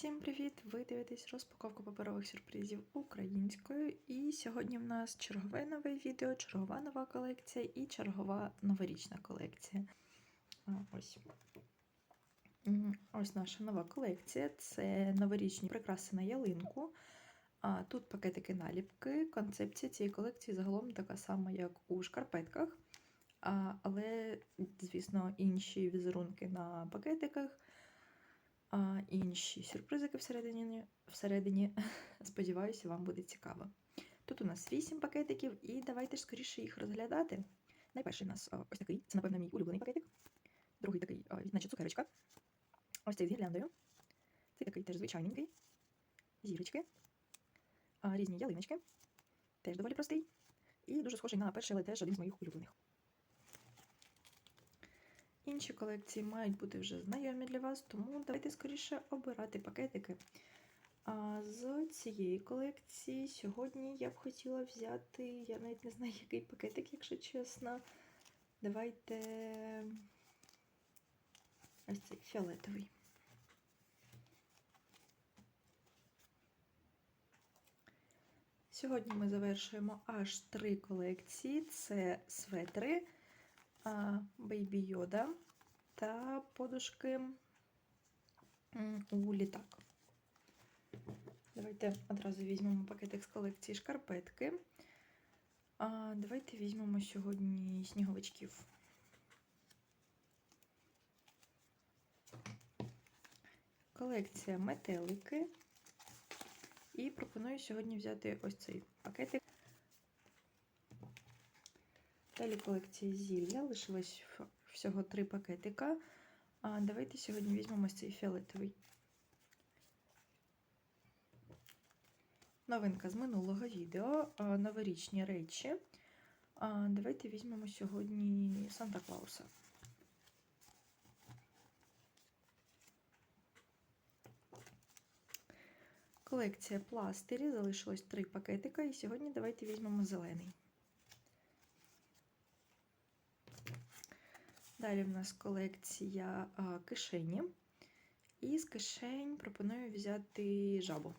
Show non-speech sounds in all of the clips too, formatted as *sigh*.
Всім привіт! Ви дивитесь розпаковку паперових сюрпризів українською. І сьогодні в нас чергове нове відео, чергова нова колекція і чергова новорічна колекція. Ось. Ось наша нова колекція. Це новорічні прикраси на ялинку. Тут пакетики наліпки. Концепція цієї колекції загалом така сама, як у шкарпетках. Але, звісно, інші візерунки на пакетиках а інші сюрпризики всередині. всередині. *laughs* Сподіваюся, вам буде цікаво. Тут у нас 8 пакетиків, і давайте ж скоріше їх розглядати. Найперший у нас ось такий, це, напевно, мій улюблений пакетик. Другий такий, наче цукерочка. Ось цей з гірляндою. Цей такий теж звичайненький. Зірочки. Різні ялиночки. Теж доволі простий. І дуже схожий на перший, але теж один з моїх улюблених. Інші колекції мають бути вже знайомі для вас, тому давайте скоріше обирати пакетики. А з цієї колекції сьогодні я б хотіла взяти, я навіть не знаю, який пакетик, якщо чесно. Давайте ось цей фіолетовий. Сьогодні ми завершуємо аж три колекції: це светри. Бейбі Йода та подушки у літак. Давайте одразу візьмемо пакетик з колекції шкарпетки. А Давайте візьмемо сьогодні сніговичків. Колекція метелики. І пропоную сьогодні взяти ось цей пакетик. Далі колекція зілля. Лишилось всього три пакетика. А Давайте сьогодні візьмемо цей фіолетовий. Новинка з минулого відео. Новорічні речі. Давайте візьмемо сьогодні Санта Клауса. Колекція пластирі. Залишилось три пакетика. І сьогодні давайте візьмемо зелений. Далі в нас колекція кишені. І з кишень пропоную взяти жабу.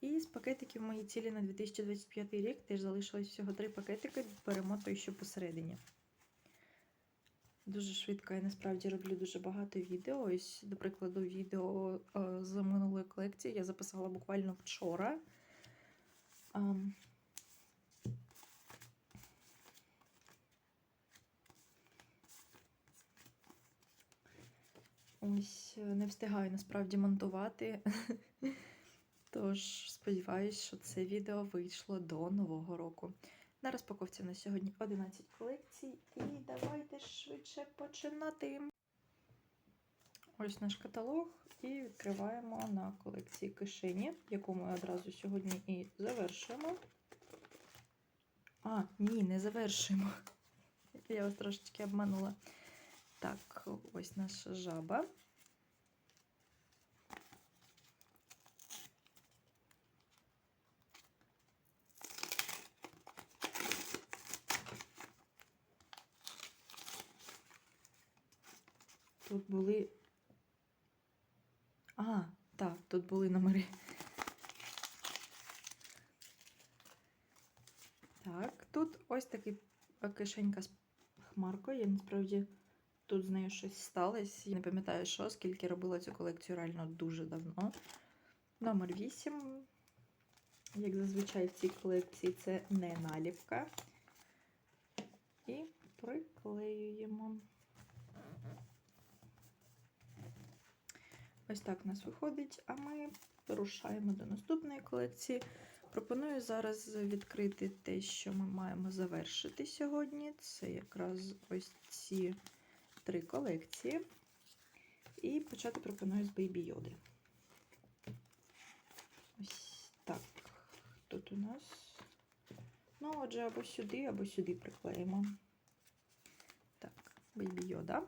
І з пакетиків мої цілі на 2025 рік теж залишилось всього три пакетики, беремо той, що посередині. Дуже швидко я насправді роблю дуже багато відео. Ось, до прикладу, відео з минулої колекції я записала буквально вчора. Ось е, не встигаю насправді монтувати. *laughs* Тож сподіваюсь, що це відео вийшло до Нового року. На розпаковці на сьогодні 11 колекцій, і давайте швидше починати. Ось наш каталог, і відкриваємо на колекції кишені, яку ми одразу сьогодні і завершуємо. А, ні, не завершуємо. *laughs* Я вас трошечки обманула. Так, ось наша жаба. Тут були. А, так, тут були номери. Так, тут ось такий кишенька з хмаркою. Я насправді тут з нею щось сталося. Я не пам'ятаю, що, скільки робила цю колекцію реально дуже давно. Номер 8. Як зазвичай в цій колекції це не наліпка. І приклеюємо. Ось так у нас виходить, а ми рушаємо до наступної колекції. Пропоную зараз відкрити те, що ми маємо завершити сьогодні. Це якраз ось ці три колекції. І почати пропоную з Бейбі Йоди. Ось так. Тут у нас. Ну, отже, або сюди, або сюди приклеїмо. Так, Бейбі Йода.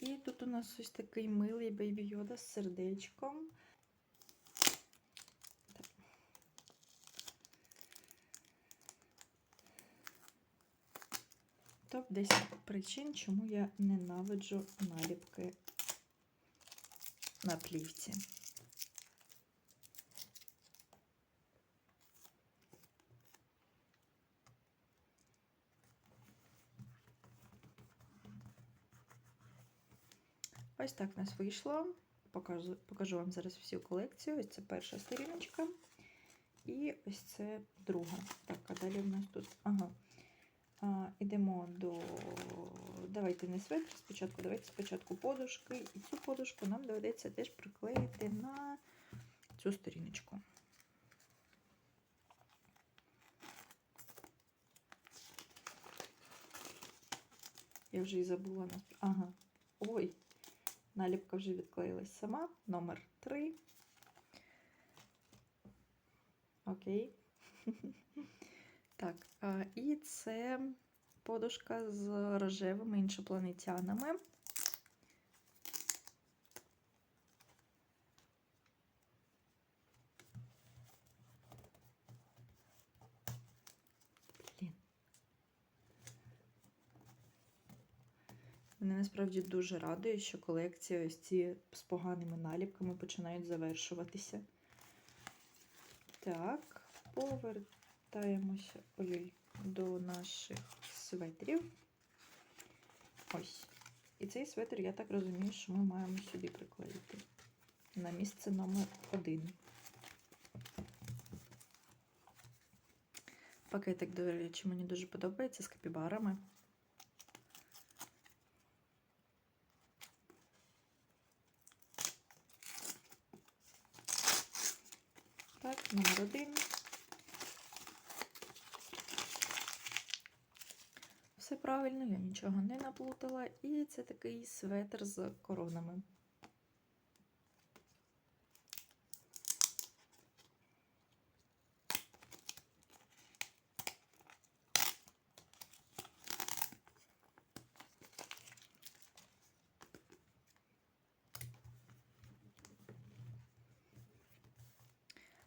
І тут у нас ось такий милий бейбі йода з сердечком. Топ-10 причин, чому я ненавиджу наліпки на плівці. Ось так в нас вийшло. Покажу, покажу вам зараз всю колекцію. Ось це перша сторіночка. І ось це друга. Так, а далі в нас тут. Ага. Ідемо до. Давайте не светр спочатку, давайте спочатку подушки. І цю подушку нам доведеться теж приклеїти на цю сторіночку. Я вже і забула нас. Ага. Ой, наліпка вже відклеїлась сама. Номер 3. Окей. *laughs* Так, і це подушка з рожевими іншопланетянами. Мене насправді дуже радує, що колекція ось ці з поганими наліпками починають завершуватися. Так, повертаємося ой, до наших светрів. Ось. І цей светр, я так розумію, що ми маємо сюди приклеїти. На місце номер один. Пакетик, до речі, мені дуже подобається з капібарами. Так, номер один. Все правильно, я нічого не наплутала. І це такий светр з коронами.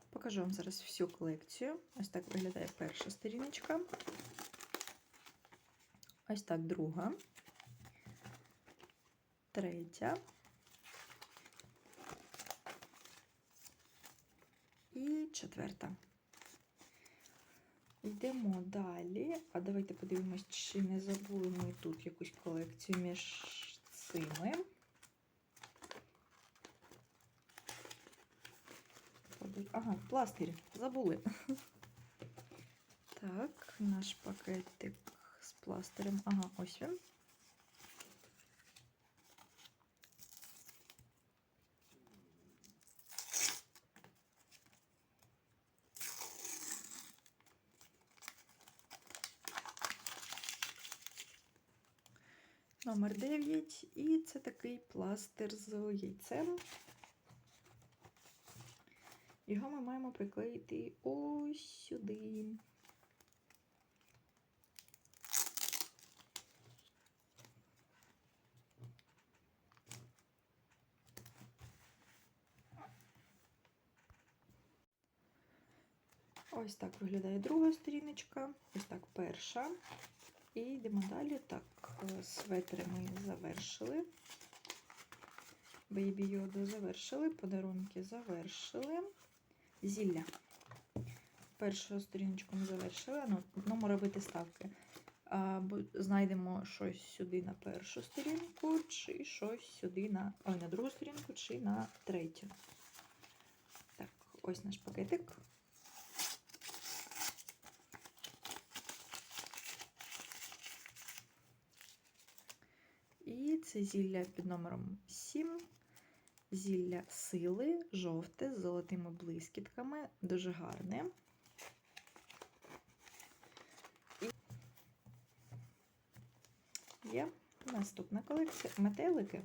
Покажу вам зараз всю колекцію. Ось так виглядає перша сторіночка. Ось так друга. Третя. І четверта. Йдемо далі. А давайте подивимось, чи не забули ми тут якусь колекцію між цими. Ага, пластир. Забули. *laughs* Так, наш пакетик пластирем. Ага, ось він. Номер 9. І це такий пластир з яйцем. Його ми маємо приклеїти ось сюди. Ось так виглядає друга сторіночка, ось так перша. І йдемо далі. Так, светри ми завершили. Бейбі йоду завершили, подарунки завершили. Зілля. Першу сторіночку ми завершили. Ну, одному робити ставки. А, знайдемо щось сюди на першу сторінку, чи щось сюди на ой, на другу сторінку, чи на третю. Так, ось наш пакетик. І це зілля під номером 7. Зілля сили, жовте з золотими блискітками, дуже гарне. І є наступна колекція метелики.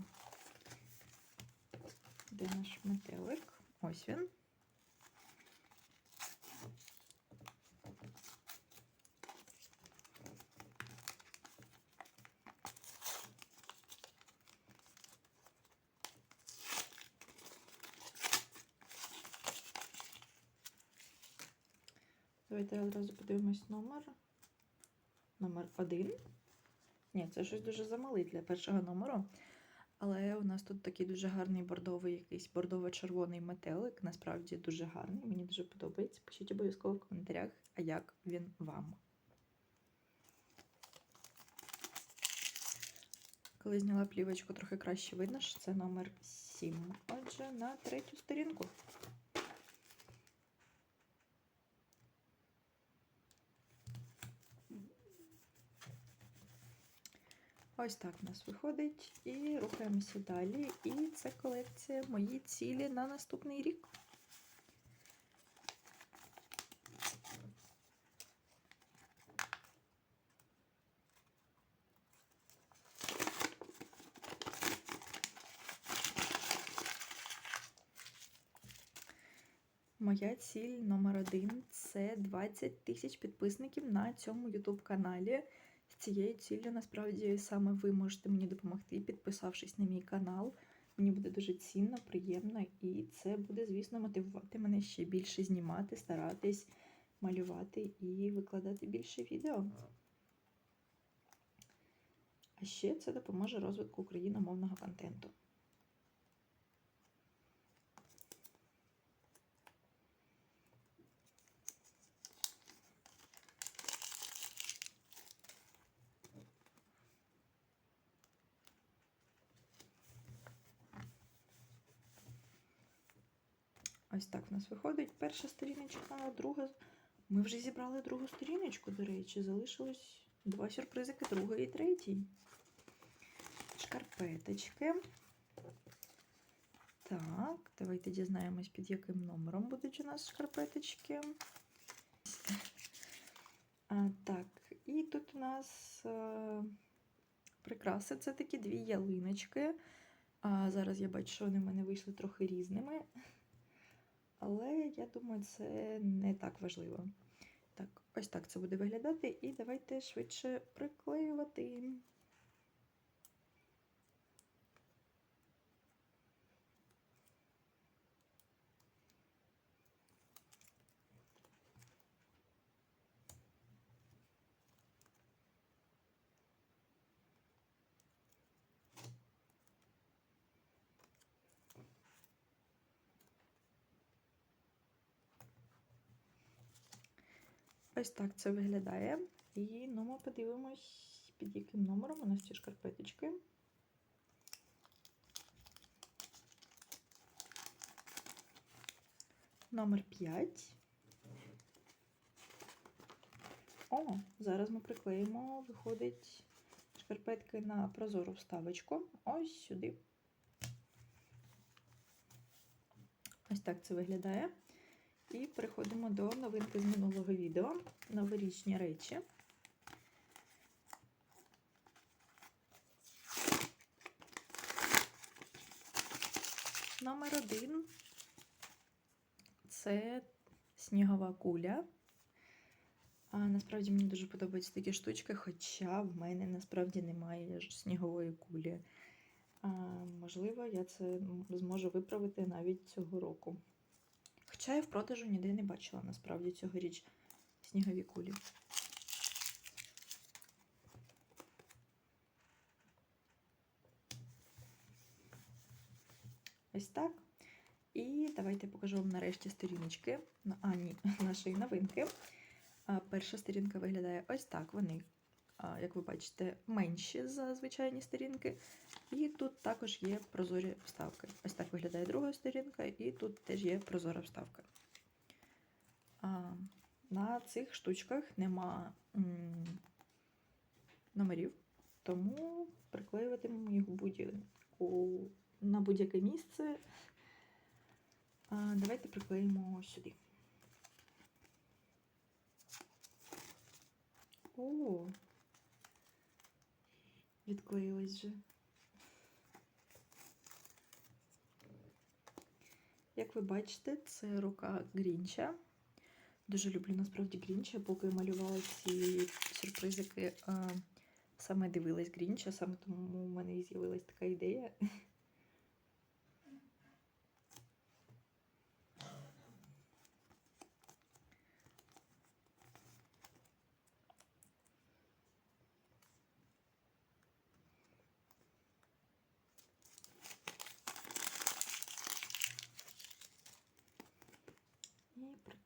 Де наш метелик? Ось він. Давайте одразу подивимось номер. Номер один. Ні, це щось дуже замалий для першого номеру. Але у нас тут такий дуже гарний бордовий, якийсь бордово-червоний метелик. Насправді дуже гарний. Мені дуже подобається. Пишіть обов'язково в коментарях, а як він вам. Коли зняла плівочку, трохи краще видно, що це номер 7. Отже, на третю сторінку. Ось так в нас виходить. І рухаємося далі. І це колекція мої цілі на наступний рік. Моя ціль номер один це 20 тисяч підписників на цьому YouTube каналі. Цією ціллю насправді саме ви можете мені допомогти, підписавшись на мій канал. Мені буде дуже цінно, приємно, і це буде, звісно, мотивувати мене ще більше знімати, старатись, малювати і викладати більше відео. А ще це допоможе розвитку україномовного контенту. Ось так в нас виходить. Перша сторіночка, друга. Ми вже зібрали другу сторіночку, до речі, залишилось два сюрпризики, другий і третій. Шкарпеточки. Так, давайте дізнаємось, під яким номером будуть у нас шкарпеточки. А, Так, і тут у нас а, прикраси. Це такі дві ялиночки. А, Зараз я бачу, що вони в мене вийшли трохи різними. Але я думаю, це не так важливо. Так, ось так це буде виглядати. І давайте швидше приклеювати. Ось так це виглядає. І ну, ми подивимось, під яким номером у нас ці шкарпеточки. Номер 5. О, зараз ми приклеїмо, виходить шкарпетки на прозору вставочку. Ось сюди. Ось так це виглядає. І переходимо до новинки з минулого відео. Новорічні речі. Номер один це снігова куля. А Насправді мені дуже подобаються такі штучки, хоча в мене насправді немає снігової кулі. А, Можливо, я це зможу виправити навіть цього року. Хоча я в продажу ніде не бачила насправді цьогоріч снігові кулі. Ось так. І давайте покажу вам нарешті сторіночки. А, ні, *laughs* нашої новинки. Перша сторінка виглядає ось так. Вони, як ви бачите, менші за звичайні сторінки. І тут також є прозорі вставки. Ось так виглядає друга сторінка, і тут теж є прозора вставка. На цих штучках нема номерів, тому приклеюватимемо їх будь на будь-яке місце. Давайте приклеїмо сюди. О, відклеїлись вже. Як ви бачите, це рука Грінча. Дуже люблю насправді Грінча, поки малювала ці сюрпризики, саме дивилась Грінча, саме тому в мене і з'явилась така ідея.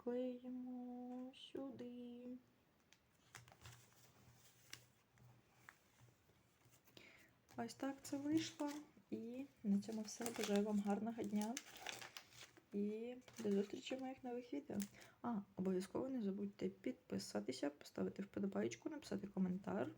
Приклеїмо сюди. Ось так це вийшло. І на цьому все. Бажаю вам гарного дня. І до зустрічі в моїх нових відео. А, обов'язково не забудьте підписатися, поставити вподобайку, написати коментар.